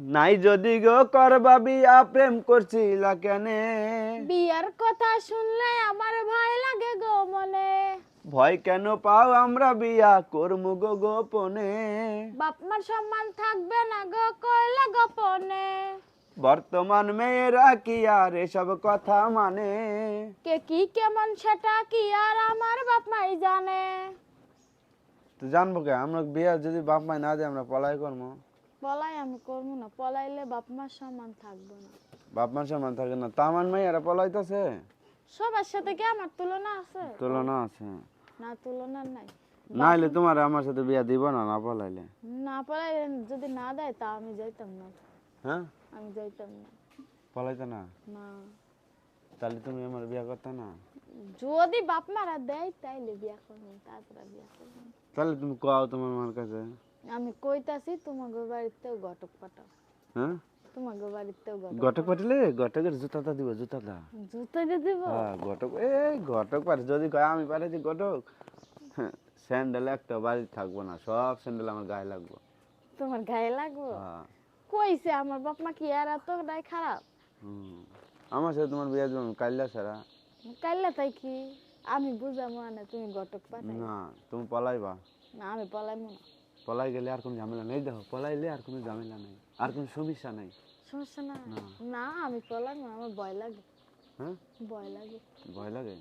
নাই যদি গো করবা বিয়া প্রেম করছিলা কেনে? বিয়ার কথা শুনলে আমার ভয় লাগে গো মনে। ভয় কেন পাও আমরা বিয়া করমু গো গোপনে? বাপ মার সম্মান থাকবে না গো করলে গোপনে। বর্তমান মেয়েরা কি আর এসব কথা মানে? কে কি কেমন সেটা কি আর আমার বাপ মাই জানে। তো জানব কে? আমরা বিয়া যদি বাপ মাই না দেয় আমরা পলাই করব পলাই আমি করব না পলাইলে বাপ মার সম্মান থাকবে না। বাপ মার সমান থাকে না। তামান মেয়েরা পলাইতেছে? সবার সাথে কি আমার তুলনা আছে? তুলনা আছে। না তুলনা নাই। নাইলে তোমার আমার সাথে বিয়া দিব না না পলাইলে? না পলাইলে যদি না দেয় তা আমি যাইতাম না। হ্যাঁ? আমি যাইতাম না। পলাইতে না? না। তাহলে তুমি আমার বিয়া করতে না? যদি বাপ মারা দেয় তাইলে বিয়া করবেন তারপরে বিয়া করবেন তাহলে তুমি কও তোমার মার কাছে। আমি কইতাছি তোমাকে বাড়িতেও ঘটক পাঠাও। হ্যাঁ? তোমাকে বাড়িতেও ঘটক ঘটক পাঠিলে ঘটকের জুতাটা দিব জুতাটা। জুতো দিয়ে দিব? হ্যাঁ ঘটক এই ঘটক পারে যদি কয় আমি পাঠাচ্ছি ঘটক হ্যাঁ, স্যান্ডেল একটা বাড়ি থাকব না সব স্যান্ডেল আমার গায়ে লাগবো। তোমার গায়ে লাগবো? হ্যাঁ। কইছে আমার বাপ মা কি আর এতটাই খারাপ? হুম। আমার সাথে তোমার বিয়ে দেবো কাইলা ছাড়া। কাইলে তাই কি? আমি বুঝাবো না তুমি ঘটক পাঠাই না তুমি পলাইবা। না আমি পলাইবো না। পলাই গেলে আর কোনো ঝামেলা নেই। দেখো পলাইলে আর কোনো ঝামেলা নেই আর কোনো সমস্যা নেই। সমস্যা না? না। না আমি পলাই না, আমার ভয় লাগে। হ্যাঁ? ভয় লাগে। ভয় লাগে?